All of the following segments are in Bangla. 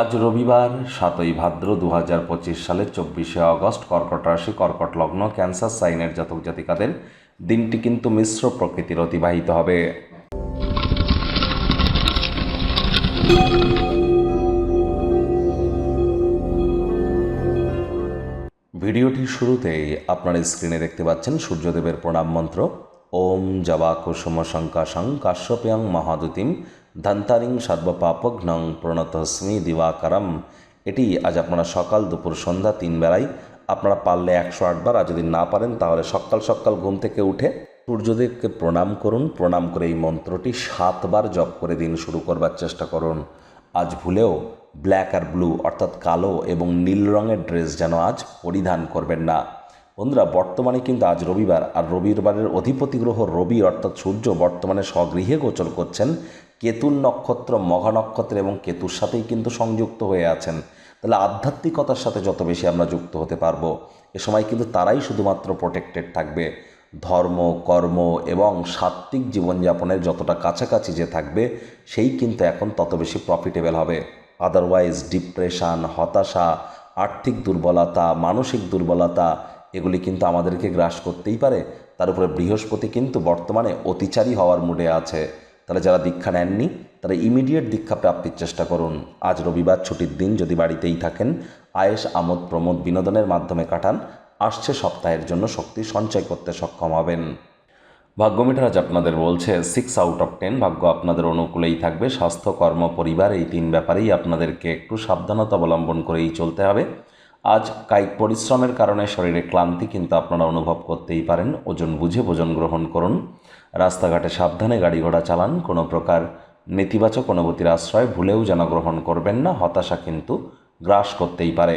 আজ রবিবার, সাতই ভাদ্র দু হাজার পঁচিশ সালের চব্বিশে আগস্ট, কর্কট রাশি, কর্কট লগ্ন, ক্যান্সার সাইনের জাতক জাতিকাদের দিনটি কিন্তু মিশ্র প্রকৃতির অতিবাহিত হবে। ভিডিওটির শুরুতেই আপনারা স্ক্রিনে দেখতে পাচ্ছেন সূর্যদেবের প্রণাম মন্ত্র। ওম জবা কুসুম শঙ্কাশং কাশ্যপ্যাং মহাদুতিম ধন্তারিং সর্বপাপঘ্নং প্রণতস্মি দিবাকরম। এটি আজ আপনারা সকাল দুপুর সন্ধ্যা তিন বেলায় আপনারা পারলে একশো আটবার আর যদি না পারেন তাহলে সকাল সকাল ঘুম থেকে উঠে সূর্যদেবকে প্রণাম করুন। প্রণাম করে এই মন্ত্রটি সাতবার জপ করে দিন শুরু করবার চেষ্টা করুন। আজ ভুলেও ব্ল্যাক আর ব্লু অর্থাৎ কালো এবং নীল রঙের ড্রেস যেন আজ পরিধান করবেন না। বন্ধুরা, বর্তমানে কিন্তু আজ রবিবার আর রবিবারের অধিপতি গ্রহ রবি অর্থাৎ সূর্য বর্তমানে স্বগৃহে গোচর করছেন। কেতুর নক্ষত্র, মঘা নক্ষত্র এবং কেতুর সাথেই কিন্তু সংযুক্ত হয়ে আছেন। তাহলে আধ্যাত্মিকতার সাথে যত বেশি আমরা যুক্ত হতে পারব, এ সময় কিন্তু তারাই শুধুমাত্র প্রোটেক্টেড থাকবে। ধর্ম, কর্ম এবং সাত্ত্বিক জীবনযাপনের যতটা কাছাকাছি যে থাকবে, সেই কিন্তু এখন তত বেশি প্রফিটেবল হবে। আদারওয়াইজ ডিপ্রেশন হতাশা, আর্থিক দুর্বলতা, মানসিক দুর্বলতা, এগুলি কিন্তু আমাদেরকে গ্রাস করতেই পারে। তার উপরে বৃহস্পতি কিন্তু বর্তমানে অতিচারী হওয়ার মুডে আছে। তাহলে যারা দীক্ষা নেননি, তারা ইমিডিয়েট দীক্ষা প্রাপ্তির চেষ্টা করুন। আজ রবিবার ছুটির দিন যদি বাড়িতেই থাকেন আয়েস আমোদ, প্রমোদ বিনোদনের মাধ্যমে কাটান, আসছে সপ্তাহের জন্য শক্তি, সঞ্চয় করতে সক্ষম হবেন। ভাগ্যমিটার আজ আপনাদের বলছে সিক্স আউট অফ টেন ভাগ্য আপনাদের অনুকূলেই থাকবে, স্বাস্থ্য, কর্ম, পরিবার, এই তিন ব্যাপারেই আপনাদেরকে একটু সাবধানতা অবলম্বন করেই চলতে হবে। আজ কায়িক পরিশ্রমের কারণে শরীরে ক্লান্তি কিন্তু আপনারা অনুভব করতেই পারেন, ওজন বুঝে ভোজন গ্রহণ করুন। রাস্তাঘাটে সাবধানে গাড়ি ঘোড়া চালান, কোনো প্রকার নেতিবাচক অনুভূতির আশ্রয় ভুলেও যেন গ্রহণ করবেন না, হতাশা কিন্তু গ্রাস করতেই পারে।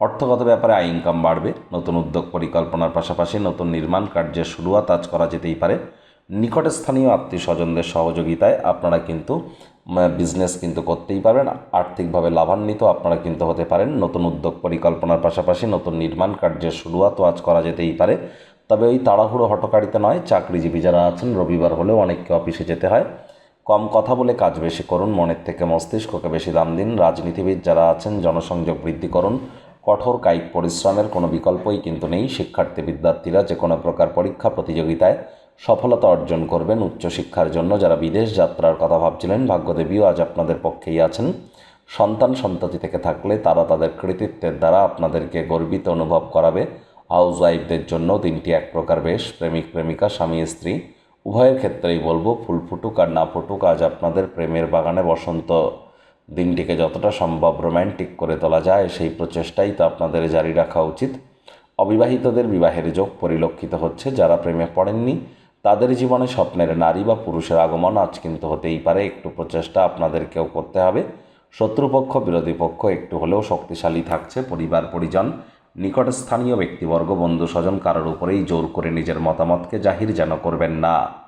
অর্থগত ব্যাপারে আয় ইনকাম বাড়বে, নতুন উদ্যোগ পরিকল্পনার পাশাপাশি নতুন নির্মাণ কার্যের শুরুয়াত আজ করা যেতেই পারে। নিকটে স্থানীয় আত্মীয় স্বজনদের সহযোগিতায় আপনারা কিন্তু বিজনেস কিন্তু করতেই পারবেন। আর্থিকভাবে লাভান্বিত আপনারা কিন্তু হতে পারেন। নতুন উদ্যোগ পরিকল্পনার পাশাপাশি নতুন নির্মাণ কার্যের শুরুয়াতও আজ করা যেতেই পারে। তবে ওই তাড়াহুড়ো হটকারিতে নয়, চাকরিজীবী যারা আছেন, রবিবার হলেও অনেককে অফিসে যেতে হয়। কম কথা বলে কাজ বেশি করুন, মনের থেকে মস্তিষ্ককে বেশি দাম দিন। রাজনীতিবিদ যারা আছেন, জনসংযোগ বৃদ্ধি করুন। কঠোর কায়িক পরিশ্রমের কোনো বিকল্পই কিন্তু নেই। শিক্ষার্থী বিদ্যার্থীরা যে কোনো প্রকার পরীক্ষা প্রতিযোগিতায় সফলতা অর্জন করবেন উচ্চশিক্ষার জন্য। যারা বিদেশ যাত্রার কথা ভাবছিলেন, ভাগ্যদেবীও আজ আপনাদের পক্ষেই আছেন। সন্তান সন্ততি থেকে থাকলে তারা তাদের কৃতিত্বের দ্বারা আপনাদেরকে গর্বিত অনুভব করাবে। হাউস ওয়াইফদের জন্য দিনটি এক প্রকার বেশ প্রেমিক প্রেমিকা, স্বামী, স্ত্রী। উভয়ের ক্ষেত্রেই বলব, ফুল ফুটুক আর না ফুটুক, আজ আপনাদের প্রেমের বাগানে বসন্ত দিনটিকে যতটা সম্ভব রোম্যান্টিক করে তোলা যায়, সেই প্রচেষ্টাই তো আপনাদের জারি রাখা উচিত। অবিবাহিতদের বিবাহের যোগ পরিলক্ষিত হচ্ছে, যারা প্রেমে পড়েননি, তাদের জীবনে স্বপ্নের নারী বা পুরুষের আগমন আজ কিন্তু হতেই পারে, একটু প্রচেষ্টা আপনাদেরকেও করতে হবে। শত্রুপক্ষ, বিরোধী পক্ষ একটু হলেও শক্তিশালী থাকছে, পরিবার, পরিজন। নিকটস্থানীয় ব্যক্তিবর্গ বন্ধু স্বজন কারোর উপরেই জোর করে নিজের মতামতকে জাহির যেন করবেন না।